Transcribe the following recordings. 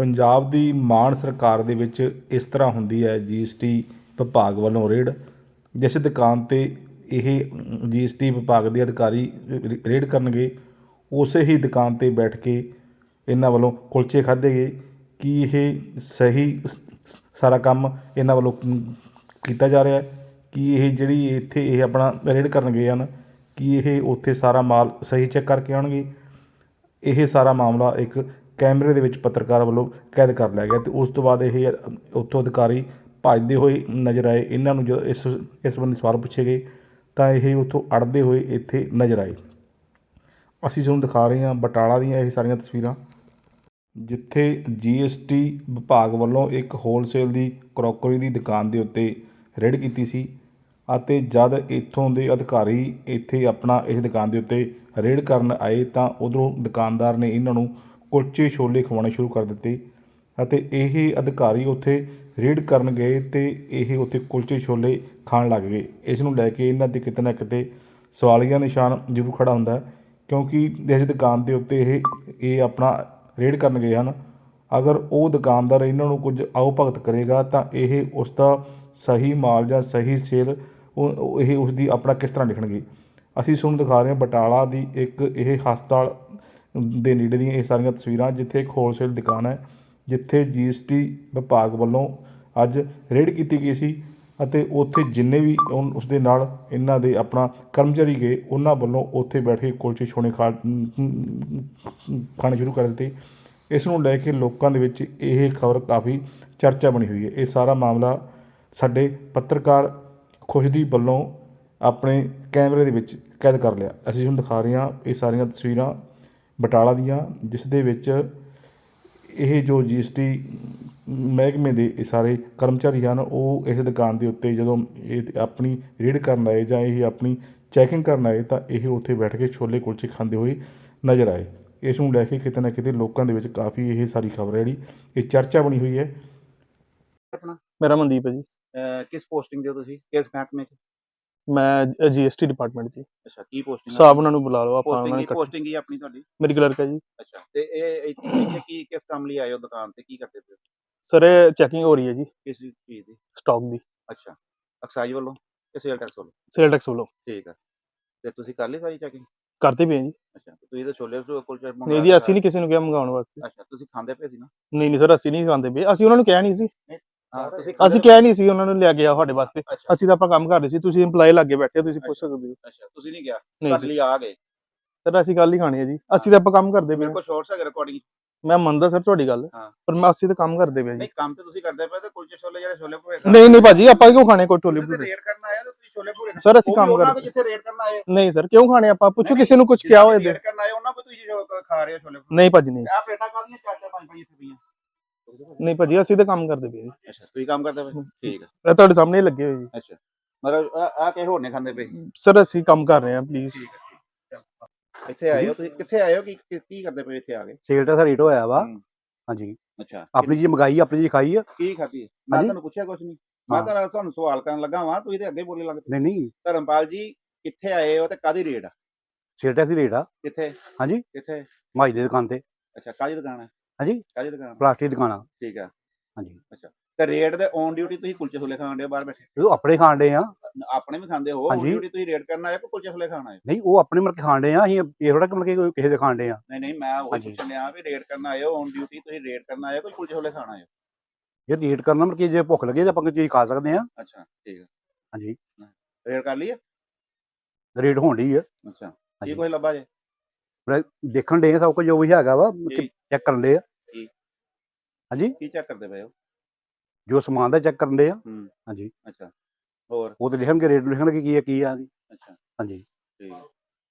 ਪੰਜਾਬ ਦੀ ਮਾਨ ਸਰਕਾਰ ਦੇ ਵਿੱਚ ਇਸ ਤਰ੍ਹਾਂ ਹੁੰਦੀ ਹੈ ਜੀਐਸਟੀ ਵਿਭਾਗ ਵੱਲੋਂ ਰੇਡ। ਜਿਸ ਦੁਕਾਨ ਤੇ ਇਹ ਜੀਐਸਟੀ ਵਿਭਾਗ ਦੇ ਅਧਿਕਾਰੀ ਰੇਡ ਕਰਨਗੇ, ਉਸੇ ਹੀ ਦੁਕਾਨ ਤੇ ਬੈਠ ਕੇ ਇਹਨਾਂ ਵੱਲੋਂ ਕੁਲਚੇ ਖਾਧੇ ਗਏ। ਕੀ ਇਹ ਸਹੀ ਸਾਰਾ ਕੰਮ ਇਹਨਾਂ ਵੱਲੋਂ ਕੀਤਾ ਜਾ ਰਿਹਾ ਹੈ? ਕਿ ਇਹ ਜਿਹੜੀ ਇੱਥੇ ਇਹ ਆਪਣਾ ਰੇਡ ਕਰਨ ਗਏ ਹਨ, ਕਿ ਇਹ ਉੱਥੇ ਸਾਰਾ ਮਾਲ ਸਹੀ ਚੈੱਕ ਕਰਕੇ ਆਉਣਗੇ? ਇਹ ਸਾਰਾ ਮਾਮਲਾ ਇੱਕ ਕੈਮਰੇ ਦੇ ਵਿੱਚ ਪੱਤਰਕਾਰ ਵੱਲੋਂ ਕੈਦ ਕਰ ਲਿਆ ਗਿਆ ਅਤੇ ਉਸ ਤੋਂ ਬਾਅਦ ਇਹ ਉੱਥੋਂ ਅਧਿਕਾਰੀ ਭੱਜਦੇ ਹੋਏ ਨਜ਼ਰ ਆਏ। ਇਹਨਾਂ ਨੂੰ ਜਦੋਂ ਇਸ ਇਸ ਸੰਬੰਧੀ ਸਵਾਲ ਪੁੱਛੇ ਗਏ, ਤਾਂ ਇਹ ਉੱਥੋਂ ਅੜਦੇ ਹੋਏ ਇੱਥੇ ਨਜ਼ਰ ਆਏ। ਅਸੀਂ ਤੁਹਾਨੂੰ ਦਿਖਾ ਰਹੇ ਹਾਂ ਬਟਾਲਾ ਦੀਆਂ ਇਹ ਸਾਰੀਆਂ ਤਸਵੀਰਾਂ, ਜਿੱਥੇ ਜੀਐਸਟੀ ਵਿਭਾਗ ਵੱਲੋਂ ਇੱਕ ਹੋਲਸੇਲ ਦੀ ਕਰੋਕਰੀ ਦੀ ਦੁਕਾਨ ਦੇ ਉੱਤੇ ਰੇਡ ਕੀਤੀ ਸੀ ਅਤੇ ਜਦ ਇੱਥੋਂ ਦੇ ਅਧਿਕਾਰੀ ਇੱਥੇ ਆਪਣਾ ਇਸ ਦੁਕਾਨ ਦੇ ਉੱਤੇ ਰੇਡ ਕਰਨ ਆਏ ਤਾਂ ਉਧਰੋਂ ਦੁਕਾਨਦਾਰ ਨੇ ਇਹਨਾਂ ਨੂੰ ਕੁਲਚੇ ਛੋਲੇ ਖਵਾਉਣੇ ਸ਼ੁਰੂ ਕਰ ਦਿੱਤੇ ਅਤੇ ਇਹ ਅਧਿਕਾਰੀ ਉੱਥੇ ਰੇਡ ਕਰਨ ਗਏ ਤੇ ਇਹ ਉੱਥੇ ਕੁਲਚੇ ਛੋਲੇ ਖਾਣ ਲੱਗ ਗਏ। ਇਸ ਨੂੰ ਲੈ ਕੇ ਇਹਨਾਂ ਦੇ ਕਿਤੇ ਨਾ ਕਿਤੇ ਸਵਾਲੀਆ ਨਿਸ਼ਾਨ ਜ਼ਰੂਰ ਖੜਾ ਹੁੰਦਾ ਕਿਉਂਕਿ ਇਸ ਦੁਕਾਨ ਦੇ ਉੱਤੇ ਇਹ ਇਹ ਆਪਣਾ ਰੇਡ ਕਰਨ ਗਏ ਹਨ। ਅਗਰ ਉਹ ਦੁਕਾਨਦਾਰ ਇਹਨਾਂ ਨੂੰ ਕੁਝ ਆਓ ਭਗਤ ਕਰੇਗਾ ਤਾਂ ਇਹ ਉਸ ਦਾ ਸਹੀ ਮਾਲ ਜਾਂ ਸਹੀ ਸੇਲ ਇਹ ਉਸ ਦੀ ਆਪਣਾ ਕਿਸ ਤਰ੍ਹਾਂ ਲਿਖਣਗੇ। ਅਸੀਂ ਤੁਹਾਨੂੰ ਦਿਖਾ ਰਹੇ ਹਾਂ ਬਟਾਲਾ ਦੀ ਇੱਕ ਇਹ ਹਸਪਤਾਲ ਦੇ ਨੇੜੇ ਦੀਆਂ ਇਹ ਸਾਰੀਆਂ ਤਸਵੀਰਾਂ ਜਿੱਥੇ ਇੱਕ ਹੋਲਸੇਲ ਦੁਕਾਨ ਹੈ, ਜਿੱਥੇ ਜੀਐਸਟੀ ਵਿਭਾਗ ਵੱਲੋਂ ਅੱਜ ਰੇਡ ਕੀਤੀ ਗਈ ਸੀ ਅਤੇ ਉੱਥੇ ਜਿੰਨੇ ਵੀ ਉਨ- ਉਸ ਦੇ ਨਾਲ ਇਹਨਾਂ ਦੇ ਆਪਣਾ ਕਰਮਚਾਰੀ ਗਏ, ਉਹਨਾਂ ਵੱਲੋਂ ਉੱਥੇ ਬੈਠ ਕੇ ਕੁਲਚੇ ਛੋਣੇ ਖਾ ਖਾਣੇ ਸ਼ੁਰੂ ਕਰ ਦਿੱਤੇ। ਇਸ ਨੂੰ ਲੈ ਕੇ ਲੋਕਾਂ ਦੇ ਵਿੱਚ ਇਹ ਖਬਰ ਕਾਫੀ ਚਰਚਾ ਬਣੀ ਹੋਈ ਹੈ। ਇਹ ਸਾਰਾ ਮਾਮਲਾ ਸਾਡੇ ਪੱਤਰਕਾਰ ਖੁਸ਼ਦੀਪ ਵੱਲੋਂ ਆਪਣੇ ਕੈਮਰੇ ਦੇ ਵਿੱਚ ਕੈਦ ਕਰ ਲਿਆ। ਅਸੀਂ ਤੁਹਾਨੂੰ ਦਿਖਾ ਰਹੇ ਹਾਂ ਇਹ ਸਾਰੀਆਂ ਤਸਵੀਰਾਂ। ਬਟਾਲਾ ਦੀਆਂ ਜਿਸ ਦੇ ਵਿੱਚ ਇਹ ਜੋ ਜੀਐਸਟੀ ਮਹਿਕਮੇ ਦੇ ਇਹ ਸਾਰੇ ਕਰਮਚਾਰੀ ਹਨ ਉਹ ਇਸ ਦੁਕਾਨ ਦੇ ਉੱਤੇ ਜਦੋਂ ਇਹ ਆਪਣੀ ਰੇਡ ਕਰਨ ਆਏ ਜਾਂ ਇਹ ਆਪਣੀ ਚੈਕਿੰਗ ਕਰਨ ਆਏ ਤਾਂ ਇਹ ਉੱਥੇ ਬੈਠ ਕੇ ਛੋਲੇ ਕੁਲਚੇ ਖਾਂਦੇ ਹੋਏ ਨਜ਼ਰ ਆਏ। ਇਸ ਨੂੰ ਲੈ ਕੇ ਕਿਤੇ ਨਾ ਕਿਤੇ ਲੋਕਾਂ ਦੇ ਵਿੱਚ ਕਾਫੀ ਇਹ ਸਾਰੀ ਖਬਰ ਹੈ ਜਿਹੜੀ ਇਹ ਚਰਚਾ ਬਣੀ ਹੋਈ ਹੈ। ਆਪਣਾ? ਮੇਰਾ ਮਨਦੀਪ ਹੈ ਜੀ। ਅਹ ਕਿਸ ਪੋਸਟਿੰਗ ਦੇ ਹੋ ਤੁਸੀਂ? ਕਿਸ ਮਹਿਕਮੇ ਚ? ਮੈਂ ਜੀਐਸਟੀ ਡਿਪਾਰਟਮੈਂਟ ਜੀ। ਅੱਛਾ ਕੀ ਪੋਸਟਿੰਗ ਸਾਹਿਬ ਉਹਨਾਂ ਨੂੰ ਬੁਲਾ ਲਓ ਆਪਾਂ ਉਹਨਾਂ ਪੋਸਟਿੰਗ ਨੂੰ ਕੀ ਇਕੱਠੇ- ਪੋਸਟਿੰਗ ਕੀ ਆਪਣੀ ਤੁਹਾਡੀ? ਮੇਰੀ ਕਲਰਕ ਹੈ ਜੀ। ਅੱਛਾ ਤੇ ਇਹ ਇੱਥੇ ਇੱਥੇ ਕੀ ਕਿਸ ਕੰਮ ਲਈ ਆਏ ਹੋ ਦੁਕਾਨ ਤੇ ਕੀ ਕਰਦੇ ਪਏ ਹੋ? ਸਰ ਇਹ ਚੈਕਿੰਗ ਹੋ ਰਹੀ ਹੈ ਜੀ ਕਿਸ ਚੀਜ਼ ਦੀ? ਸਟਾਕ ਦੀ। ਅੱਛਾ ਐਕਸਾਈਜ਼ ਵੱਲੋਂ ਕਿ ਸੇਲ ਟੈਕਸ ਵੱਲੋਂ? ਸੇਲ ਟੈਕਸ ਵੱਲੋਂ। ਠੀਕ ਹੈ ਤੇ ਤੁਸੀਂ ਕਰ ਲਈ ਸਾਰੀ ਚੈਕਿੰਗ ਕਰਦੇ ਪਏ ਹਾਂ ਜੀ। ਅੱਛਾ ਤੇ ਤੁਸੀਂ ਤਾਂ ਛੋਲੇ ਤੋਂ ਕੁਲਚੇ ਮੰਗਾ ਨਹੀਂ ਜੀ ਅਸੀਂ ਨਹੀਂ ਕਿਸੇ ਨੂੰ ਕਿਹਾ ਮੰਗਾਉਣ ਵਾਸਤੇ। ਅੱਛਾ ਤੁਸੀਂ ਖਾਂਦੇ ਪਏ ਸੀ ਨਾ? ਨਹੀਂ ਨਹੀਂ ਸਰ ਅਸੀਂ ਨਹੀਂ ਖਾਂਦੇ ਪਏ। ਅਸੀਂ ਉਹਨਾਂ ਨੂੰ ਕਿਹਾ ਨਹੀਂ ਸੀ। ਹਾਂ ਤੁਸੀਂ ਅਸੀਂ ਕਿਹਾ ਨਹੀਂ ਸੀ ਉਹਨਾਂ ਨੂੰ ਲਿਆ ਗਿਆ ਤੁਹਾਡੇ ਵਾਸਤੇ। ਅੱਛਾ। ਅਸੀਂ ਤਾਂ ਆਪਾਂ ਕੰਮ ਕਰ ਰਹੇ ਸੀ ਤੁਸੀਂ EMPLOYE ਲੱਗੇ ਬੈਠੇ ਹੋ, ਤੁਸੀਂ ਪੁੱਛ ਸਕਦੇ ਹੋ। ਅੱਛਾ ਤੁਸੀਂ ਨਹੀਂ ਗਿਆ। ਨਹੀਂ ਲਈ ਆ ਗਏ। ਸਰ ਅਸੀਂ ਗੱਲ ਹੀ ਖਾਣੀ ਹੈ ਜੀ। ਅਸੀਂ ਤਾਂ ਆਪਾਂ ਕੰਮ ਕਰਦੇ ਪਏ ਮੇਰੇ ਹਾਂ। ਕੋਲ ਸ਼ੋਰਟਸ ਰਿਕਾਰਡਿੰਗ ਮੈਂ ਮੰਨਦਾ ਸਰ ਤੁਹਾਡੀ ਗੱਲ ਹਾਂ। ਪਰ ਮੈਂ ਅਸੀਂ ਤਾਂ ਕੰਮ ਕਰਦੇ ਪਏ ਹਾਂ ਜੀ। ਨਹੀਂ ਕੰਮ ਤੇ ਤੁਸੀਂ ਕਰਦੇ ਪਏ ਤੇ ਕੁਲਚੇ ਛੋਲੇ ਜਿਹੜੇ ਛੋਲੇ ਭੂਰੇ ਨਹੀਂ ਨਹੀਂ ਭਾਜੀ ਆਪਾਂ ਕਿਉਂ ਖਾਣੇ ਕੋਈ ਟੋਲੀ ਤੁਸੀਂ ਰੇਡ ਕਰਨ ਹੋ ਤੇ ਤੁਸੀਂ ਛੋਲੇ ਭੂਰੇ ਸਰ ਅਸੀਂ ਕੰਮ ਉਹਨਾਂ ਕਰਦੇ ਜਿੱਥੇ ਰੇਡ ਕਰਨ ਆਏ ਨਹੀਂ ਸਰ ਕਿਉਂ ਖਾਣੇ ਆਪਾਂ? ਪੁੱਛੋ ਕਿਸੇ ਨੂੰ ਕੁਝ ਕਿਹਾ ਹੋਏ ਰੇਡ ਕਰਨ ਆਏ ਉਹਨਾਂ ਕੋਲ ਤੁਸੀਂ ਜੋ ਖਾ ਰਹੇ ਹੋ ਛੋਲੇ ਭੂਰੇ ਨਹੀਂ ਭਾਜੀ ਨਹੀਂ। ਆ ਪਲੇਟਾਂ ਕਾਹਦੀਆਂ ਚਾਰ ਚਾਰ ਪੰਜ ਪੰਜ ਇੱਥੇ ਪਈਆਂ। ਨਹੀਂ ਭਾਜੀ ਅਸੀਂ ਤਾਂ ਕੰਮ ਕਰਦੇ ਪਏ ਜੀ। ਅੱਛਾ ਤੁਸੀਂ ਕੰਮ ਕਰਦੇ ਪਏ? ਠੀਕ ਹੈ ਇਹ ਤੁਹਾਡੇ ਸਾਹਮਣੇ ਹੀ ਲੱਗੇ ਹੋਏ ਜੀ। ਅੱਛਾ। ਮਤਲਬ ਆ ਆ ਕਿਸੇ ਹੋਰ ਨੇ ਖਾਂਦੇ ਪਏ? ਸਰ ਅਸੀਂ ਕੰਮ ਕਰ ਰਹੇ ਹਾਂ ਪਲੀਜ਼ ਠੀਕ ਹੈ ਇੱਥੇ ਆਏ ਹੋ ਤੁਸੀਂ? ਕਿੱਥੇ ਆਏ ਹੋ? ਕੀ ਕੀ- ਕੀ ਕਰਦੇ ਪਏ ਇੱਥੇ ਆ ਕੇ? ਸੇਲ ਦਾ ਰੇਟ ਹੋਇਆ ਵਾ। ਹੂੰ। ਹਾਂਜੀ। ਅੱਛਾ। ਆਪਣੀ ਜੀ ਮੰਗਾਈ ਆਪਣੀ ਜੀ ਖਾਈ ਆ। ਕੀ ਖਾਧੀ ਮੈਂ ਹਾਂਜੀ? ਤੁਹਾਨੂੰ ਪੁੱਛਿਆ ਕੁਝ ਨਹੀਂ। ਮੈਂ ਹਾਂ। ਤਾਂ ਤੁਹਾਨੂੰ ਸਵਾਲ ਕਰਨ ਲੱਗਾ ਵਾਂ ਤੁਸੀਂ ਤੇ ਅੱਗੇ ਬੋਲੇ ਲੱਗ ਪਏ। ਨਹੀਂ ਨਹੀਂ। ਧਰਮਪਾਲ ਜੀ ਕਿੱਥੇ ਆਏ ਹੋ ਤੇ ਕਾਦੀ ਰੇਡ ਆ? ਸੇਲ ਟੈਕਸ ਰੇਟ ਆ। ਕਿੱਥੇ? ਹਾਂਜੀ? ਕਿੱਥੇ? ਮਾਈ ਦੀ ਦੁਕਾਨ ਤੇ। ਅੱਛਾ ਕਾਦੀ ਦੁਕਾਨ ਹੈ ਹਾਂਜੀ? ਕਾਦੀ ਦੁਕਾਨ? ਪਲਾਸਟਿਕ ਦੀ ਦੁਕਾਨ ਠੀਕ ਆ। ਹਾਂਜੀ। ਤੇ ਰੇਡ ਦੇ ਔਨ ਡਿਊਟੀ ਤੁਸੀਂ ਕੁਲਚੇ ਛੋਲੇ ਖਾਣ ਦੇ ਬਾਹਰ ਬੈਠੇ? ਜਦੋਂ ਆਪਣੇ ਖਾਣ ਡੇ ਆ। ਆਪਣੇ ਵੀ ਖਾਂਦੇ ਹੋ। ਔਨ ਹਾਂਜੀ। ਡਿਊਟੀ ਤੁਸੀਂ ਰੇਡ ਕਰਨ ਆਏ ਕੋ ਕੁਲਚੇ ਛੋਲੇ ਖਾਣ ਆਏ? ਨਹੀਂ ਉਹ ਆਪਣੇ ਕੇ ਖਾਣ ਡੇ ਆ। ਅਸੀਂ ਇਹ ਥੋੜਾ ਕਿ ਮਤਲਬ ਕਿ ਕੋਈ ਕਿਸੇ ਦੇ ਖਾਣ ਡੇ ਆ। ਨਹੀਂ ਨਹੀਂ ਮੈਂ ਉਹ ਹਾਂਜੀ। ਪੁੱਛਣ ਲਿਆ ਵੀ ਰੇਡ ਕਰਨ ਆਏ ਹੋ ਔਨ ਡਿਊਟੀ ਤੁਸੀਂ ਰੇਡ ਕਰਨ ਆਏ ਕੋਈ ਕੁਲਚੇ ਛੋਲੇ ਖਾਣ ਆਏ ਹੋ? ਰੇਟ ਕਰਨਾ ਮਤਲਬ ਕਿ ਜੇ ਭੁੱਖ ਲੱਗੇ ਤਾਂ ਆਪਾਂ ਕੋਈ ਚੀਜ਼ ਖਾ ਸਕਦੇ ਆ। ਅੱਛਾ ਠੀਕ ਹਾਂਜੀ। ਰੇਡ ਕਰ ਲਈ ਰੇਟ ਹੋਣ ਡਈ ਆ। ਅੱਛਾ। ਕੀ ਹਾਂਜੀ। ਕੁਝ ਲੱਭਾ ਜੇ? ਦੇਖਣ ਆ ਸਭ ਕੁਝ ਜੋ ਵੀ ਹੈਗਾ ਵਾ ਕੀ? ਚੈੱਕ ਕਰਨ ਡੇ ਆ। ਕੀ ਚੈੱਕ ਕਰਦੇ ਪਏ ਹੋ? ਜੋ ਸਮਾਨ ਦਾ ਚੈੱਕ ਕਰਨ ਡੇ ਆ। ਹੂੰ। ਹਾਂਜੀ। ਅੱਛਾ। ਹੋਰ? ਉਹ ਤੇ ਲਿਖਣਗੇ ਰੇਟ ਲਿਖਣਗੇ ਕੀ ਆ ਕੀ ਆ ਅੱਛਾ। ਹਾਂਜੀ। ਠੀਕ।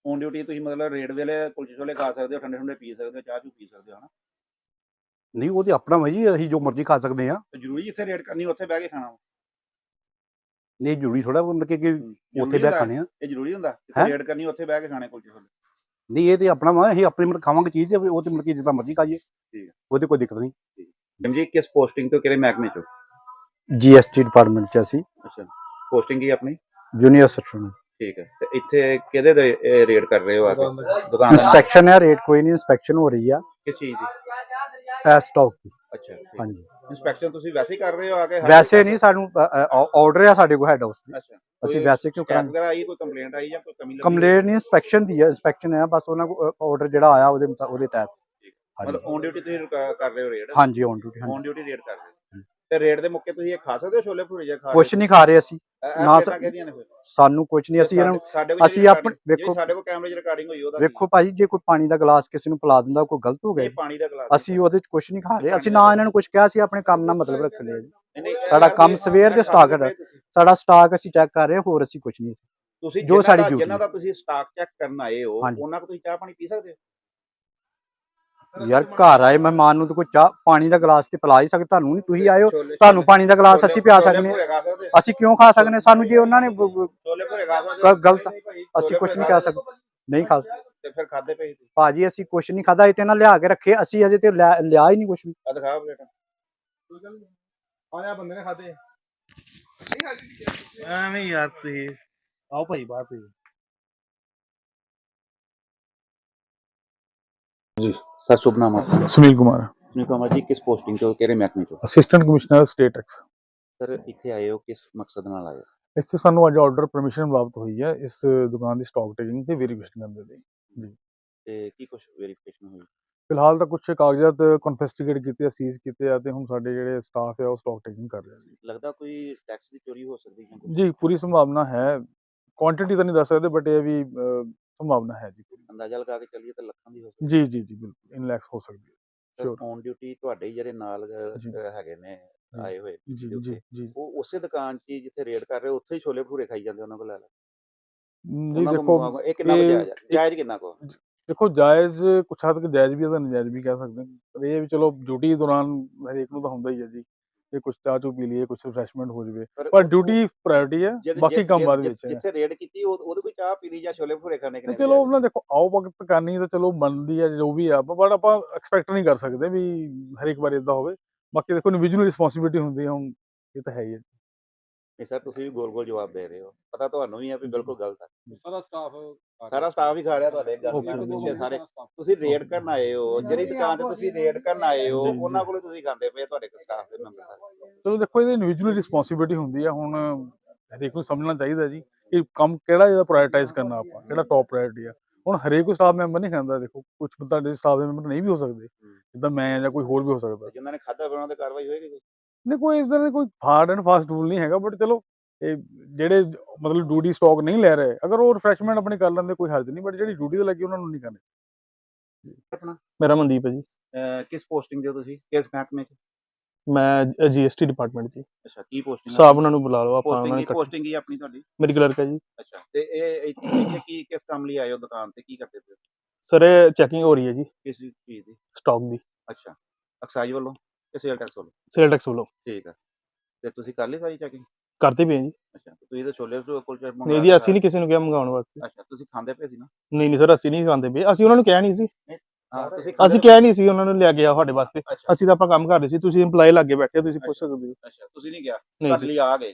ਔਨ ਡਿਊਟੀ ਤੁਸੀਂ ਮਤਲਬ ਰੇਡ ਵੇਲੇ ਕੁਲਚੇ ਛੋਲੇ ਖਾ ਸਕਦੇ ਹੋ ਠੰਡੇ ਠੰਡੇ ਪੀ ਸਕਦੇ ਹੋ ਚਾਹ ਚੂ ਪੀ ਸਕਦੇ ਹੋ ਹਨਾ? ਨਹੀਂ ਉਹ ਤੇ ਆਪਣਾ ਵਾ ਜੀ ਅਸੀਂ ਜੋ ਮਰਜ਼ੀ ਖਾ ਸਕਦੇ ਆ। ਤੇ ਜ਼ਰੂਰੀ ਜਿੱਥੇ ਰੇਡ ਕਰਨੀ ਉੱਥੇ ਬਹਿ ਕੇ ਖਾਣਾ ਵਾ। ਨਹੀਂ ਜ਼ਰੂਰੀ ਥੋੜਾ ਮਤਲਬ ਕਿ ਕਿ ਜ਼ਰੂਰੀ ਉੱਥੇ ਬੈ ਹੁੰਦਾ? ਖਾਣੇ ਆ। ਇਹ ਜ਼ਰੂਰੀ ਹੁੰਦਾ ਹੈਂ? ਜਿੱਥੇ ਰੇਡ ਕਰਨੀ ਉੱਥੇ ਬਹਿ ਕੇ ਖਾਣੇ ਕੁਲਚੇ ਛੋਲੇ। ਨਹੀਂ ਇਹ ਤੇ ਆਪਣਾ ਵਾ ਅਸੀਂ ਆਪਣੀ ਮਤਲਬ ਖਾਵਾਂਗੇ ਚੀਜ਼ ਤੇ ਉਹ ਤੇ ਮਤਲਬ ਕਿ ਜਿੱਦਾਂ ਮਰਜ਼ੀ ਖਾਈਏ। ਠੀਕ। ਹੈ। ਉਹਦੇ ਕੋਈ ਦਿੱਕਤ ਨਹੀਂ। ਜੀ ਕਿਸ ਪੋਸਟਿੰਗ ਤੋਂ ਕਿਹੜੇ ਮਹਿਕਮੇ ਚੋਂ? ਜੀਐਸਟੀ ਡਿਪਾਰਟਮੈਂਟ ਚ ਅਸੀਂ। ਅੱਛਾ ਪੋਸਟਿੰਗ ਕੀ ਆਪਣੀ? ਜੂਨੀਅਰ ਸੈਕਸ਼ਨ ਠੀਕ ਹੈ ਤੇ ਇੱਥੇ ਕਿਹਦੇ ਦੇ ਰੇਡ ਕਰ ਰਹੇ ਹੋ ਆ ਕੇ? ਦੁਕਾਨ ਇਨਸਪੈਕਸ਼ਨ ਹੈ ਰੇਟ ਕੋਈ ਨਹੀਂ ਇਨਸਪੈਕਸ਼ਨ ਹੋ ਰਹੀ ਆ। ਕਿਸ ਚੀਜ਼ ਦੀ? ਐ ਸਟਾਕ ਦੀ। ਅੱਛਾ ਹਾਂਜੀ। ਇਨਸਪੈਕਸ਼ਨ ਤੁਸੀਂ ਵੈਸੇ ਹੀ ਕਰ ਰਹੇ ਹੋ ਆ ਕੇ? ਵੈਸੇ ਨਹੀਂ ਸਾਨੂੰ ਆਰਡਰ ਆ ਸਾਡੇ ਕੋਲ ਹੈਡ ਹਾਊਸ ਦੇ। ਅੱਛਾ ਅਸੀਂ ਕੋਈ ਵੈਸੇ ਕਿਉਂ ਸ਼ਿਕਾਇਤ ਕਰਾਂਗੇ? ਵਗੈਰਾ ਆਈ ਕੋਈ ਕੰਪਲੇਂਟ ਆਈ ਜਾਂ ਕੋਈ ਕਮੀ ਲੱਗੀ? ਕੰਪਲੇਂਟ ਨਹੀਂ ਇਨਸਪੈਕਸ਼ਨ ਦੀ ਹੈ ਇਨਸਪੈਕਸ਼ਨ ਹੈ ਬਸ ਉਹਨਾਂ ਕੋਲ ਆਰਡਰ ਜਿਹੜਾ ਆਇਆ ਉਹਦੇ ਮੁਤਾ- ਉਹਦੇ ਤਹਿਤ। ਮਤਲਬ ਔਨ ਡਿਊਟੀ ਤੁਸੀਂ ਕਰ ਕਰ ਰਹੇ ਹੋ ਰੇਡ? ਹਾਂਜੀ on duty on duty raid ਕਰ ਰਹੇ ਹੋ। ਤੇ ਰੇਡ ਦੇ ਮੌਕੇ ਤੁਸੀਂ ਇਹ ਖਾ ਸਕਦੇ ਹੋ ਛੋਲੇ ਭਟੂਰੇ ਜਾਂ ਖਾ ਕੁਛ ਨਹੀਂ ਖਾ ਰਹੇ ਅਸੀਂ। ਨਾ ਨਾ ਸਰ- ਕਿਹਦੀਆਂ ਨੇ ਫਿਰ? ਸਾਨੂੰ ਕੁਛ ਨਹੀਂ ਅਸੀਂ ਇਹਨਾਂ ਨੂੰ ਸਾਡੇ ਕੋਲ ਅਸੀਂ ਆਪਣੇ- ਵੇਖੋ- ਸਾਡੇ ਕੋਲ ਕੈਮਰੇ 'ਚ ਰਿਕਾਰਡਿੰਗ ਹੋਈ ਉਹਦਾ ਕੀ? ਵੇਖੋ ਭਾਜੀ ਜੇ ਕੋਈ ਪਾਣੀ ਦਾ ਗਲਾਸ ਕਿਸੇ ਨੂੰ ਪਿਲਾ ਦਿੰਦਾ ਕੋਈ ਗਲਤ ਹੋ ਗਿਆ ਇਹ ਪਾਣੀ ਦਾ ਗਲਾਸ ਅਸੀਂ ਉਹਦੇ ਚ ਕੁਛ ਨਹੀਂ ਖਾ ਰਹੇ। ਅਸੀਂ ਨਾ ਇਹਨਾਂ ਨੂੰ ਕੁਛ ਕਿਹਾ ਸੀ ਆਪਣੇ ਕੰਮ ਨਾਲ ਮਤਲਬ ਰੱਖ ਲਿਆ ਜੀ। ਨਹੀਂ, ਨਹੀਂ, ਇਹ ਸਾਡਾ ਕੰਮ ਇਹ ਸਵੇਰ ਦੇ ਇਹ ਸਟਾਕ ਹੈ। ਤੁਸੀਂ। ਸਾਡਾ ਸਟਾਕ ਅਸੀਂ ਚੈੱਕ ਕਰ ਰਹੇ ਹਾਂ ਹੋਰ ਅਸੀਂ ਕੁਛ ਨਹੀਂ। ਤੁਸੀਂ ਜੋ ਸਾਡੀ duty ਜਿਨ੍ਹਾਂ ਦਾ ਤੁਸੀਂ ਸਟਾਕ ਚੈੱਕ ਕਰਨ ਆਏ ਹੋ ਹਾਂਜੀ। ਉਹਨਾਂ ਕੋ ਤੁਸੀਂ ਚਾਹ ਪਾਣੀ ਪੀ ਸਕਦੇ ਹੋ? ਯਾਰ ਘਰ ਆਏ ਮਹਿਮਾਨ ਨੂੰ ਤਾਂ ਕੋਈ ਚਾਹ ਪਾਣੀ ਦਾ ਗਲਾਸ ਤੇ ਪਿਲਾ ਹੀ ਸਕਦੇ ਤੁਹਾਨੂੰ ਨਹੀਂ ਤੁਸੀਂ ਆਇਓ। ਤੁਹਾਨੂੰ ਪਾਣੀ ਦਾ ਗਲਾਸ ਅਸੀਂ ਪਿਆ? ਹਾਂ ਅਸੀਂ ਕਿਉਂ ਖਾ ਸਕਦੇ? ਸਾਨੂੰ ਜੇ ਉਹਨਾਂ ਨੇ? ਗਲਤ ਅਸੀਂ ਕੁਛ ਨਹੀਂ ਕਹਿ ਸਕਦੇ। ਨਹੀਂ ਖਾ ਤੇ ਫਿਰ ਖਾਦੇ ਤੁਸੀਂ ਭਾਜੀ ਅਸੀਂ ਕੁਛ ਨਹੀਂ ਖਾਦਾ ਇਹ ਤੇ ਨਾ ਲਿਆ ਕੇ ਰੱਖੇ ਅਸੀਂ ਅਜੇ ਤੇ ਲਿਆ ਲਿਆ ਹੀ ਨਹੀਂ ਕੁਛ ਵੀ। ਆ ਦਿਖਾ ਪਲੇਟ। ਆਇਆ ਬੰਦੇ ਨੇ ਖਾਦੇ ਐਵੇਂ ਯਾਰ ਤੁਸੀਂ। ਆਓ ਭਾਈ ਬਾਹਰ ਤੁਸੀਂ ਸਰ ਸੁਭਨਾਮ ਆਪਣਾ ਸੁਨੀਲ ਕੁਮਾਰ। ਸੁਨੀਲ ਕੁਮਾਰ ਜੀ ਕਿਸ ਪੋਸਟਿੰਗ ਤੋਂ ਕਿਹੜੇ ਮਹਿਕਮੇ ਤੋਂ assistant commissioner state tax sir ਇੱਥੇ ਆਏ ਹੋ ਕਿਸ ਮਕਸਦ ਨਾਲ ਆਏ ਹੋ? ਇੱਥੇ ਸਾਨੂੰ ਅੱਜ ਆਰਡਰ ਪਰਮਿਸ਼ਨ ਪ੍ਰਾਪਤ ਹੋਈ ਹੈ ਇਸ ਦੁਕਾਨ ਦੀ ਸਟਾਕ ਟੇਕਿੰਗ ਤੇ ਵੈਰੀਫਿਕੇਸ਼ਨ ਕਰਨ ਦੇ ਲਈ। ਤੇ ਕੀ ਕੁਝ ਵੈਰੀਫਿਕੇਸ਼ਨ ਹੋਈ? ਫਿਲਹਾਲ ਤਾਂ ਕੁਝ ਕਾਗਜ਼ਾਤ ਕਨਫੈਸਟੀਗੇਟ ਕੀਤੇ ਆ ਸੀਜ਼ ਕੀਤੇ ਆ ਤੇ ਹੁਣ ਸਾਡੇ ਜਿਹੜੇ ਸਟਾਫ ਹੈ ਉਹ ਸਟਾਕ ਟੇਕਿੰਗ ਕਰ ਰਿਹਾ ਜੀ। ਲੱਗਦਾ ਕੋਈ ਟੈਕਸ ਦੀ ਚੋਰੀ ਹੋ ਸਕਦੀ ਹੈ? ਜੀ ਪੂਰੀ ਸੰਭਾਵਨਾ ਹੈ। ਕੁਆਂਟੀਟੀ ਤਾਂ ਨਹੀਂ ਦੱਸ ਸਕਦੇ ਬਟ ਇਹ ਵੀ ਸੰਭਾਵਨਾ ਹੈ ਜੀ। ਅੰਦਾਜ਼ਾ ਲਗਾ ਕੇ ਚੱਲੀਏ ਤਾਂ ਲੱਖਾਂ ਦੀ ਹੋ ਸਕਦੀ। ਜੀ ਜੀ ਜੀ ਬਿਲਕੁਲ। ਇਨ ਲੈਕਸ ਹੋ ਸਕਦੀ ਹੈ। sure. ਔਨ ਡਿਊਟੀ ਤੁਹਾਡੇ ਜਿਹੜੇ ਨਾਲ ਹੈਗੇ ਨੇ ਆਏ ਹੋਏ ਜੀ ਉਹ ਉਸੇ ਦੁਕਾਨ 'ਚ ਜਿੱਥੇ ਰੇਡ ਕਰ ਰਹੇ ਉੱਥੇ ਹੀ ਛੋਲੇ ਭਟੂਰੇ ਖਾਈ ਜਾਂਦੇ ਉਹਨਾਂ ਕੋਲ ਲੈ ਲੈ ਕੋਲ ਦੇਖੋ ਇਹ ਕਿੰਨਾ ਜਾਇਜ਼ ਜਾਇਜ਼ ਕਿੰਨਾ ਕੋ ਦੇਖੋ ਜਾਇਜ਼ ਕੁਛ ਹੱਦ ਤੱਕ ਜਾਇਜ਼ ਵੀ ਹੈ ਤਾਂ ਨਜਾਇਜ਼ ਵੀ ਕਹਿ ਸਕਦੇ ਹਾਂ ਪਰ ਇਹ ਵੀ ਚਲੋ ਡਿਊਟੀ ਦੌਰਾਨ ਹਰੇਕ ਨੂੰ ਤਾਂ ਹੁੰਦਾ ਹੀ ਹੈ ਜੀ। ਇਹ ਕੁਛ ਚਾਹ ਚੂ ਪੀ ਲਈਏ ਕੁਛ ਰਿਫਰੈਸ਼ਮੈਂਟ ਹੋ ਜਾਵੇ। ਪਰ ਡਿਊਟੀ ਪ੍ਰਾਇੋਰਟੀ ਹੈ ਬਾਕੀ ਕੰਮ ਬਾਅਦ ਵਿੱਚ ਹੈ। ਜਿੱਥੇ ਰੇਡ ਕੀਤੀ ਉਹ- ਉਹਦੇ ਕੋਈ ਚਾਹ ਪੀਣੀ ਜਾਂ ਛੋਲੇ ਭਟੂਰੇ ਖਾਣੇ ਕਿਨੇ ਚਲੋ ਉਹਨਾਂ ਦੇਖੋ ਆਓ ਵਕਤ ਕਰਨੀ ਤਾਂ ਚਲੋ ਬਣਦੀ ਹੈ ਜੋ ਵੀ ਆ ਬਟ ਆਪਾਂ ਐਕਸਪੈਕਟ ਨਹੀਂ ਕਰ ਸਕਦੇ ਵੀ ਹਰੇਕ ਵਾਰ ਇਦਾਂ ਹੋਵੇ। ਬਾਕੀ ਦੇਖੋ ਇੰਡੀਵਿਜੂਅਲ ਰਿਸਪੌਂਸਿਬਿਲਟੀ ਹੁੰਦੀ ਹੈ ਹੁਣ ਇਹ ਤਾਂ ਹੈ ਹੀ ਹੈ। ਨਹੀਂ ਸਰ ਤੁਸੀਂ ਵੀ ਗੋਲ ਗੋਲ ਜਵਾਬ ਦੇ ਰਹੇ ਹੋ। ਪਤਾ ਤੁਹਾਨੂੰ ਵੀ ਹੈ ਵੀ ਬਿਲਕੁਲ ਗਲਤ ਹੈ ਸਾਰਾ ਸਟਾਫ ਸਾਰਾ ਸਟਾਫ ਹੀ ਖਾ ਰਿਹਾ ਤੁਹਾਡੇ ਗਰਮੀਆਂ okay. ਪਿੱਛੇ ਸਾਰੇ। ਤੁਸੀਂ ਰੇਡ ਕਰਨ ਆਏ ਹੋ ਜਿਹੜੀ ਦੁਕਾਨ ਤੇ ਤੁਸੀਂ ਰੇਡ ਕਰਨ ਆਏ ਹੋ। ਉਹਨਾਂ ਕੋਲੇ ਤੁਸੀਂ ਖਾਂਦੇ ਪਏ ਤੁਹਾਡੇ ਸਟਾਫ ਦੇ ਮੈਂਬਰ ਸਾਰੇ। ਚਲੋ ਦੇਖੋ ਇਹਦੀ ਇੰਡੀਵਿਜੂਅਲ ਰਿਸਪੌਂਸਿਬਿਲਟੀ ਹੁੰਦੀ ਹੈ ਹੁਣ ਹਰੇਕ ਨੂੰ ਸਮਝਣਾ ਚਾਹੀਦਾ ਜੀ ਕਿ ਕੰਮ ਕਿਹੜਾ ਇਹਦਾ ਪ੍ਰਾਇੋਰਟਾਈਜ਼ ਕਰਨਾ ਆਪਾਂ ਕਿਹੜਾ ਟੌਪ ਪ੍ਰਾਇੋਰਟੀ ਆ। ਹੁਣ ਹਰੇਕ ਕੋਈ ਸਟਾਫ ਮੈਂਬਰ ਨਹੀਂ ਖਾਂਦਾ ਦੇਖੋ ਕੁਝ ਤੁਹਾਡੇ ਸਟਾਫ ਦੇ ਮੈਂਬਰ ਨਹੀਂ ਵੀ ਹੋ ਸਕਦੇ। ਜਿੱਦਾਂ ਮੈਂ ਜਾਂ ਕੋਈ ਹੋਰ ਵੀ ਹੋ ਸਕਦਾ। ਜਿਨ੍ਹਾਂ ਨੇ ਖਾਧਾ ਫਿਰ ਉਹਨਾਂ ਤੇ ਕਾਰਵਾਈ ਹੋਏਗੀ ਕੋਈ? ਨਹੀਂ ਕੋਈ ਇਸ ਤਰ੍ਹਾਂ ਦਾ ਕੋਈ ਹਾਰਡ ਐਂਡ ਫਾਸਟ ਰੂਲ ਨਹੀਂ ਹੈਗਾ ਬਟ ਚਲੋ ਇਹ ਜਿਹੜੇ ਮਤਲਬ ਡਿਊਟੀ ਸਟਾਕ ਨਹੀਂ ਲੈ ਰਹੇ ਅਗਰ ਉਹ ਰਿਫਰੈਸ਼ਮੈਂਟ ਆਪਣੀ ਕਰ ਲੈਂਦੇ ਕੋਈ ਹਰਜ ਨਹੀਂ ਬਟ ਜਿਹੜੀ ਡਿਊਟੀ ਤੇ ਲੱਗੀ ਉਹਨਾਂ ਨੂੰ ਨਹੀਂ ਕਰਨੀ। ਮੇਰਾ ਮਨਦੀਪ ਹੈ ਜੀ। ਕਿਸ ਪੋਸਟਿੰਗ ਤੇ ਹੋ ਤੁਸੀਂ? ਕਿਸ ਮਹਿਕਮੇ 'ਚ? ਮੈਂ ਜੀਐਸਟੀ ਡਿਪਾਰਟਮੈਂਟ ਜੀ ਅੱਛਾ ਕੀ ਪੋਸਟਿੰਗ ਸਾਹਿਬ ਉਹਨਾਂ ਨੂੰ ਬੁਲਾ ਲਓ ਆਪਾਂ ਉਹਨਾਂ ਪੋਸਟਿੰਗ ਨੂੰ ਪੋਸਟਿੰਗ ਕੀ ਆਪਣੀ ਤੁਹਾਡੀ? ਮੇਰੀ ਕਲਰਕ ਹੈ ਜੀ। ਅੱਛਾ ਤੇ ਇਹ ਇੱਥੇ ਕੀ ਕਿਸ ਕੰਮ ਲਈ ਆਏ ਹੋ ਦੁਕਾਨ ਤੇ? ਕੀ ਕਰਦੇ ਪਏ ਹੋ? ਸਰ ਇਹ ਚੈਕਿੰਗ ਹੋ ਰਹੀ ਹੈ ਜੀ। ਕਿਸ ਚੀਜ਼ ਦੀ? ਸਟਾਕ ਦੀ। ਅੱਛਾ ਐਕਸਾਈਜ਼ ਵੱਲੋਂ? ਕਿ ਸੇਲ ਟੈਕਸ ਵੱਲੋਂ? ਸੇਲ ਟੈਕਸ ਵੱਲੋਂ। ਠੀਕ ਹੈ ਤੇ ਤੁਸੀਂ ਕਰ ਲਈ ਸਾਰੀ ਚੈਕਿੰਗ ਕਰਦੇ ਪਏ ਹਾਂ ਜੀ। ਅੱਛਾ ਤੁਸੀਂ ਤਾਂ ਛੋਲੇ ਤੋਂ ਕੁਲਚੇ ਮੰਗਾ ਨਹੀਂ ਜੀ ਅਸੀਂ ਨਹੀਂ ਕਿਸੇ ਨੂੰ ਕਿਹਾ ਮੰਗਾਉਣ ਵਾਸਤੇ। ਅੱਛਾ ਤੁਸੀਂ ਖਾਂਦੇ ਪਏ ਸੀ ਨਾ? ਨਹੀਂ ਨਹੀਂ ਸਰ ਅਸੀਂ ਨਹੀਂ ਖਾਂਦੇ ਪਏ। ਅਸੀਂ ਉਹਨਾਂ ਨੂੰ ਕਿਹਾ ਨਹੀਂ ਸੀ। ਹਾਂ ਤੁਸੀਂ ਅਸੀਂ ਕਿਹਾ ਨਹੀਂ ਸੀ ਉਹਨਾਂ ਨੂੰ ਲਿਆ ਗਿਆ ਸਾਡੇ ਵਾਸਤੇ। ਅੱਛਾ। ਅਸੀਂ ਤਾਂ ਆਪਾਂ ਕੰਮ ਕਰ ਰਹੇ ਸੀ ਤੁਸੀਂ EMPLOYE ਲੱਗੇ ਬੈਠੇ ਤੁਸੀਂ ਪੁੱਛ ਸਕਦੇ ਹੋ। ਅੱਛਾ ਤੁਸੀਂ ਨਹੀਂ ਗਿਆ ਤੁਹਾਡੇ ਲਈ ਆ ਗਏ।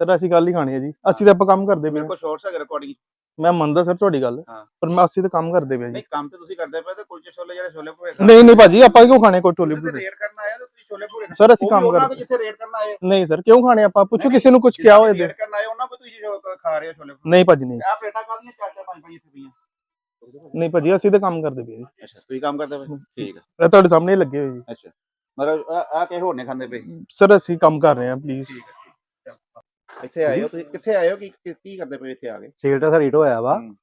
ਸਰ ਅਸੀਂ ਗੱਲ ਹੀ ਖਾਣੀ ਹੈ ਜੀ। ਅਸੀਂ ਤਾਂ ਆਪਾਂ ਕੰਮ ਕਰਦੇ ਪਏ ਮੇਰੇ ਹਾਂ। ਕੋਲ ਸ਼ਾਰਟਸ ਰਿਕਾਰਡਿੰਗ ਮੈਂ ਮੰਨਦਾ ਸਰ ਤੁਹਾਡੀ ਗੱਲ ਹਾਂ। ਪਰ ਮੈਂ ਅਸੀਂ ਤਾਂ ਕੰਮ ਕਰਦੇ ਪਏ ਜੀ। ਨਹੀਂ ਕੰਮ ਤੇ ਤੁਸੀਂ ਕਰਦੇ ਪਏ ਤੇ ਕੁਲਚੇ ਛੋਲੇ ਜਿਹੜੇ ਛੋਲੇ ਭੂਰੇ ਨਹੀਂ ਨਹੀਂ ਭਾਜੀ ਆਪਾਂ ਕਿਉਂ ਖਾਣੇ ਕੋਈ ਟੋਲੀ ਤੁਸੀਂ ਰੇਡ ਕਰਨ ਆਏ ਤੇ ਤੁਸੀਂ ਛੋਲੇ ਭੂਰੇ ਸਰ ਅਸੀਂ ਕੰਮ ਕਰਦੇ ਜਿੱਥੇ ਰੇਡ ਕਰਨ ਆਏ ਨਹੀਂ ਸਰ ਕਿਉਂ ਖਾਣੇ ਆਪਾਂ? ਪੁੱਛੋ ਕਿਸੇ ਨੂੰ ਕੁਝ ਕਿਹਾ ਹੋਏ ਰੇਡ ਕਰਨ ਆਏ ਉਹਨਾਂ ਕੋਲ ਤੁਸੀਂ ਜੋ ਖਾ ਰਹੇ ਹੋ ਛੋਲੇ ਭੂਰੇ ਨਹੀਂ ਭਾਜੀ ਨਹੀਂ। ਆ ਪਲੇਟਾਂ ਕਾਹਦੀਆਂ? ਚਾਰ ਚਾਰ ਪੰਜ ਪੰਜ ਇੱਥੇ ਪਈਆਂ। ਨਹੀਂ ਭਾਜੀ ਅਸੀਂ ਤਾਂ ਕੰਮ ਕਰਦੇ ਪਏ ਜੀ ਅੱਛਾ ਤੁਸੀਂ ਕੰਮ ਕਰਦੇ ਪਏ ਠੀਕ ਹੈ ਇਹ ਤੁਹਾਡੇ ਸਾਹਮਣੇ ਹੀ ਲੱਗੇ ਹੋਏ ਜੀ। ਅੱਛਾ। ਮਤਲਬ ਆ ਕਿਸੇ ਹੋਰ ਨੇ ਖਾਂਦੇ ਪਏ? ਸਰ ਅਸੀਂ ਕੰਮ ਕਰ ਰਹੇ ਹਾਂ ਪਲੀਜ਼। ਠੀਕ ਹੈ। ਇੱਥੇ ਆਏ ਹੋ ਤੁਸੀਂ ਕਿੱਥੇ ਆਏ ਹੋ? ਕੀ ਕੀ- ਕੀ ਕਰਦੇ ਪਏ ਇੱਥੇ ਆ ਕੇ? ਸੇਲ ਦਾ ਰੇਟ ਹੋਇਆ ਵਾ। ਹੂੰ।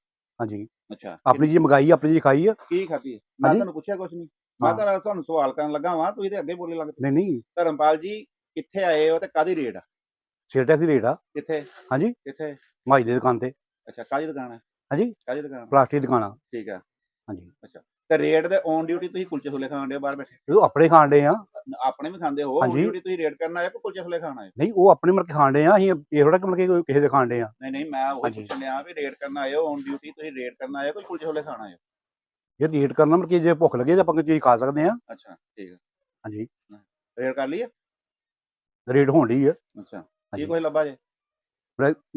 ਹਾਂਜੀ। ਅੱਛਾ। ਆਪਣੀ ਜੀ ਮੰਗਾਈ ਆਪਣੀ ਜੀ ਖਾਈ ਆ। ਕੀ ਖਾਧੀ? ਮੈਂ ਹਾਂਜੀ? ਤੁਹਾਨੂੰ ਪੁੱਛਿਆ ਕੁਝ ਨਹੀਂ। ਮੈਂ ਹਾਂ। ਤਾਂ ਤੁਹਾਨੂੰ ਸਵਾਲ ਕਰਨ ਲੱਗਾ ਵਾਂ ਤੁਸੀਂ ਤੇ ਅੱਗੇ ਬੋਲੇ ਲੱਗ ਪਏ। ਨਹੀਂ ਨਹੀਂ। ਧਰਮਪਾਲ ਜੀ ਕਿੱਥੇ ਆਏ ਹੋ ਤੇ ਕਾਦੀ ਰੇਡ ਆ? ਸੇਲ ਦੀ ਰੇਟ ਆ। ਕਿੱਥੇ? ਹਾਂਜੀ? ਕਿੱਥੇ? ਮਾਈ ਦੀ ਦੁਕਾਨ ਤੇ। ਅੱਛਾ ਕਾਦੀ ਦੁਕਾਨ ਹੈ ਹਾਂਜੀ? ਕਾਦੀ ਦੁਕਾਨ ਪਲਾਸਟਿਕ ਦੀ ਦੁਕਾਨ ਆ। ਠੀਕ ਹੈ ਹਾਂਜੀ। ਤੇ ਰੇਡ ਦੇ ਔਨ ਡਿਊਟੀ ਤੁਸੀਂ ਕੁਲਚੇ ਛੋਲੇ ਖਾਣ ਦੇ ਬਾਹਰ ਬੈਠੇ। ਜਦੋਂ ਆਪਣੇ ਖਾਣ ਡੇ ਆ। ਆਪਣੇ ਵੀ ਖਾਂਦੇ ਹੋ ਔਨ ਹਾਂਜੀ। ਡਿਊਟੀ ਤੁਸੀਂ ਰੇਡ ਕਰਨ ਆਏ ਕਿ ਕੁਲਚੇ ਛੋਲੇ ਖਾਣ ਆਏ? ਨਹੀਂ ਉਹ ਆਪਣੇ ਮਰ ਕੇ ਖਾਣ ਡੇ ਆ ਅਸੀਂ ਇਹ ਥੋੜਾ ਕਿ ਕਿ ਕੋਈ ਕਿਸੇ ਦੇ ਖਾਣ ਡੇ ਆ। ਨਹੀਂ ਨਹੀਂ ਮੈਂ ਉਹ ਹਾਂਜੀ। ਪੁੱਛਣ ਲਿਆ ਵੀ ਰੇਡ ਕਰਨ ਆਏ ਹੋ ਔਨ ਡਿਊਟੀ ਤੁਸੀਂ ਰੇਡ ਕਰਨ ਆਏ ਕਿ ਕੁਲਚੇ ਛੋਲੇ ਖਾਣ ਆਏ ਹੋ? ਇਹ ਰੇਟ ਕਰਨਾ ਕਿ ਜੇ ਭੁੱਖ ਲੱਗੇ ਤਾਂ ਆਪਾਂ ਕੋਈ ਚੀਜ਼ ਖਾ ਸਕਦੇ ਆ। ਅੱਛਾ ਠੀਕ ਹੈ ਹਾਂਜੀ। ਰੇਡ ਕਰ ਲਈ ਹੈ ਰੇਟ ਹੋਣ ਡਈ ਆ। ਅੱਛਾ ਕੀ ਹਾਂਜੀ। ਕੁਝ ਲੱਭਾ ਜੇ?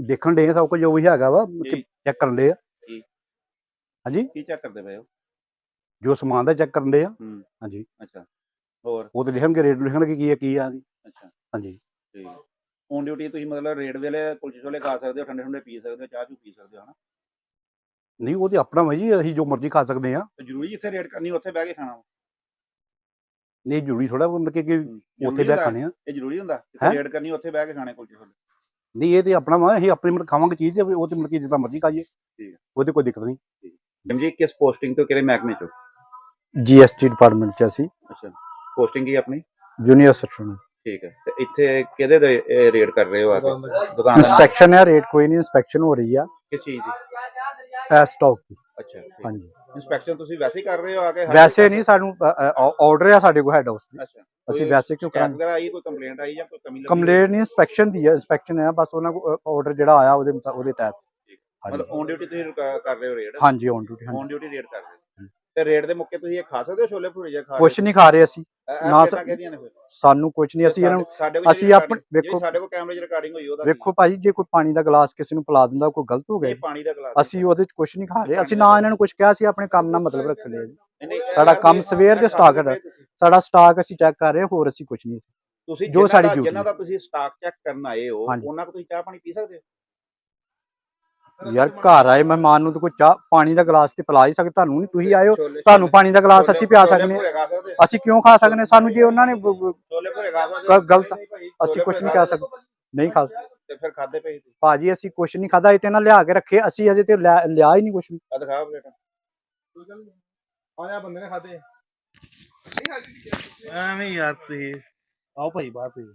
ਦੇਖਣ ਡੇ ਆ ਸਭ ਕੁਝ ਜੋ ਵੀ ਹੈਗਾ ਵਾ? ਚੈੱਕ ਕਰਨ ਡੇ ਆ। ਕੀ ਚੈੱਕ ਕਰਦੇ ਪਏ ਹੋ? ਜੋ ਸਮਾਨ ਦਾ ਚੈੱਕ ਕਰਨ ਡੇ ਆ। ਹੂੰ। ਹਾਂਜੀ। ਅੱਛਾ। ਹੋਰ? ਉਹ ਤੇ ਲਿਖਣਗੇ ਰੇਟ ਲਿਖਣਗੇ ਕੀ ਹੈ ਕੀ ਆ ਜੀ। ਅੱਛਾ। ਹਾਂਜੀ। ਠੀਕ ਔਨ ਡਿਊਟੀ ਤੁਸੀਂ ਮਤਲਬ ਰੇਡ ਵੇਲੇ ਕੁਲਚੇ ਛੋਲੇ ਖਾ ਸਕਦੇ ਹੋ ਠੰਡੇ ਠੰਡੇ ਪੀ ਸਕਦੇ ਹੋ ਚਾਹ ਚੂ ਪੀ ਸਕਦੇ ਹੋ ਹਨਾ? ਨਹੀਂ ਉਹ ਤੇ ਆਪਣਾ ਵਾ ਜੀ ਅਸੀਂ ਜੋ ਮਰਜ਼ੀ ਖਾ ਸਕਦੇ ਆ ਤੇ ਜ਼ਰੂਰੀ ਜਿੱਥੇ ਰੇਡ ਕਰਨੀ ਉੱਥੇ ਬਹਿ ਕੇ ਖਾਣਾ ਵਾ। ਨਹੀਂ ਜ਼ਰੂਰੀ ਥੋੜਾ ਮਤਲਬ ਕਿ ਕਿ ਜ਼ਰੂਰੀ ਉੱਥੇ ਬੈ ਹੁੰਦਾ? ਖਾਣੇ ਆ। ਇਹ ਜ਼ਰੂਰੀ ਹੁੰਦਾ ਹੈਂ? ਜਿੱਥੇ ਰੇਡ ਕਰਨੀ ਉੱਥੇ ਬਹਿ ਕੇ ਖਾਣੇ ਕੁਲਚੇ ਛੋਲੇ। ਨਹੀਂ ਇਹ ਤੇ ਆਪਣਾ ਵਾ ਅਸੀਂ ਆਪਣੀ ਮਤਲਬ ਖਾਵਾਂਗੇ ਚੀਜ਼ ਤੇ ਉਹ ਤੇ ਮਤਲਬ ਕਿ ਜਿੱਦਾਂ ਮਰਜ਼ੀ ਖਾਈਏ। ਠੀਕ ਹੈ। ਉਹਦੇ ਕੋਈ ਦਿੱਕਤ ਨਹੀਂ। ਮੈਮ ਜੀ ਕਿਸ ਪੋਸਟਿੰਗ ਤੋਂ ਕਿਹੜੇ ਮਹਿਕਮੇ ਚੋਂ? ਜੀਐਸਟੀ ਡਿਪਾਰਟਮੈਂਟ ਚ ਅਸੀਂ। ਅੱਛਾ ਪੋਸਟਿੰਗ ਕੀ ਆਪਣੀ? ਜੂਨੀਅਰ ਸੈਕਸ਼ਨ ਠੀਕ ਹੈ ਤੇ ਇੱਥੇ ਕਿਹਦੇ ਦੇ ਰੇਡ ਕਰ ਰਹੇ ਹੋ ਆ ਕੇ? ਦੁਕਾਨ ਦਾ। ਇਨਸਪੈਕਸ਼ਨ ਹੈ ਰੇਟ ਕੋਈ ਨਹੀਂ ਇਨਸਪੈਕਸ਼ਨ ਹੋ ਰਹੀ ਆ। ਕਿਸ ਚੀਜ਼ ਦੀ? ਇਹ ਸਟਾਕ ਦੀ। ਅੱਛਾ ਠੀਕ। ਹਾਂਜੀ। ਇਨਸਪੈਕਸ਼ਨ ਤੁਸੀਂ ਵੈਸੇ ਹੀ ਕਰ ਰਹੇ ਹੋ ਆ ਕੇ? ਵੈਸੇ ਨਹੀਂ ਸਾਨੂੰ ਆਰਡਰ ਆ ਸਾਡੇ ਕੋਲ ਹੈਡ ਹਾਊਸ ਦੀ। ਅੱਛਾ ਅਸੀਂ ਕੋਈ ਵੈਸੇ ਕਿਉਂ ਸ਼ਿਕਾਇਤ ਕਰਾਂਗੇ? ਵਗੈਰਾ ਆਈ ਕੋਈ ਕੰਪਲੇਂਟ ਆਈ ਜਾਂ ਕੋਈ ਕਮੀ ਲੱਗੀ? ਕੰਪਲੇਂਟ ਨਹੀਂ ਇਨਸਪੈਕਸ਼ਨ ਦੀ ਹੈ ਇਨਸਪੈਕਸ਼ਨ ਹੈ ਬਸ ਉਹਨਾਂ ਕੋਲ ਆਰਡਰ ਜਿਹੜਾ ਆਇਆ ਉਹਦੇ ਮੁਤਾ- ਉਹਦੇ ਤਹਿਤ। ਮਤਲਬ ਔਨ ਡਿਊਟੀ ਤੁਸੀਂ ਕਰ ਕਰ ਰਹੇ ਹੋ ਰੇਡ? ਹਾਂਜੀ on duty on duty raid ਕਰ ਰਹੇ ਹੋ। ਤੇ ਰੇਡ ਦੇ ਮੌਕੇ ਤੁਸੀਂ ਇਹ ਖਾ ਸਕਦੇ ਹੋ ਛੋਲੇ ਭਟੂਰੇ ਜਾਂ ਖਾ ਕੁਛ ਨਹੀਂ ਖਾ ਰਹੇ ਅਸੀਂ। ਨਾ ਨਾ ਸਰ ਸਰ- ਕਹਦੀਆਂ ਨੇ ਫਿਰ? ਸਾਨੂੰ ਕੁਛ ਨਹੀਂ ਅਸੀਂ ਇਹਨਾਂ ਨੂੰ ਸਾਡੇ ਕੋਲ ਅਸੀਂ ਜਿਹੜੀ ਆਪਣੇ- recording- ਜਿਹੜੀ ਵੇਖੋ- ਸਾਡੇ ਕੋਲ ਕੈਮਰੇ 'ਚ ਰਿਕਾਰਡਿੰਗ ਹੋਈ ਉਹਦਾ ਵੇਖੋ ਭਾਜੀ ਜੇ ਕੋਈ ਪਾਣੀ ਦਾ ਗਲਾਸ ਕਿਸੇ ਨੂੰ ਪਿਲਾ ਦਿੰਦਾ ਕੋਈ ਗਲਤ ਹੋ? ਗਿਆ ਇਹ ਪਾਣੀ ਦਾ ਗਲਾਸ ਅਸੀਂ ਉਹਦੇ ਚ ਕੁਛ ਨਹੀਂ ਖਾ ਰਹੇ। ਅਸੀਂ ਨਾ ਇਹਨਾਂ ਨੂੰ ਕੁਛ ਕਿਹਾ ਸੀ ਆਪਣੇ ਕੰਮ ਨਾਲ ਮਤਲਬ ਰੱਖ ਲਿਆ ਜੀ। ਨਹੀਂ, ਨਹੀਂ, ਇਹ ਸਾਡਾ ਕੰਮ ਸਵੇਰ ਦੇ ਹੈ। ਪਏ ਤੁਸੀਂ। ਸਾਡਾ ਸਟਾਕ ਅਸੀਂ ਚੈੱਕ ਕਰ ਰਹੇ ਹਾਂ ਹੋਰ ਅਸੀਂ ਕੁਛ ਨਹੀਂ। ਤੁਸੀਂ ਜੋ ਸਾਡੀ duty ਜਿਨ੍ਹਾਂ ਦਾ ਤੁਸੀਂ ਸਟਾਕ ਚੈੱਕ ਕਰਨ ਆਏ ਹੋ ਹਾਂਜੀ। ਉਹਨਾਂ ਕੋ ਤੁਸੀਂ ਚਾਹ ਪਾਣੀ ਪੀ ਸਕਦੇ ਹੋ? ਯਾਰ ਘਰ ਆਏ ਮਹਿਮਾਨ ਨੂੰ ਤਾਂ ਕੋਈ ਚਾਹ ਪਾਣੀ ਦਾ ਗਲਾਸ ਤੇ ਪਿਲਾ ਹੀ ਸਕਦੇ ਤੁਹਾਨੂੰ ਨਹੀਂ ਤੁਸੀਂ ਆਇਓ। ਤੁਹਾਨੂੰ ਪਾਣੀ ਦਾ ਗਲਾਸ ਅਸੀਂ ਪਿਆ? ਹਾਂ ਅਸੀਂ ਕਿਉਂ ਖਾ ਸਕਦੇ ਹਾਂ? ਸਾਨੂੰ ਜੇ ਉਹਨਾਂ ਨੇ? ਗਲਤ ਅਸੀਂ ਕੁਛ ਨਹੀਂ ਕਹਿ ਸਕਦੇ। ਨਹੀਂ ਖਾ ਤੇ ਫਿਰ ਖਾਦੇ ਤੁਸੀਂ ਭਾਜੀ ਅਸੀਂ ਕੁਛ ਨਹੀਂ ਖਾਦਾ ਇਹ ਤੇ ਨਾ ਲਿਆ ਕੇ ਰੱਖੇ। ਅਸੀਂ ਅਜੇ ਤੇ ਲਿਆ ਲਿਆ ਹੀ ਨਹੀਂ ਕੁਛ ਵੀ। ਆ ਦਿਖਾ ਪਲੇਟ। ਆਇਆ ਬੰਦੇ ਨੇ ਖਾਦੇ ਐਵੇਂ ਯਾਰ ਤੁਸੀਂ। ਆਓ ਭਾਈ ਬਾਹਰ ਤੁਸੀਂ।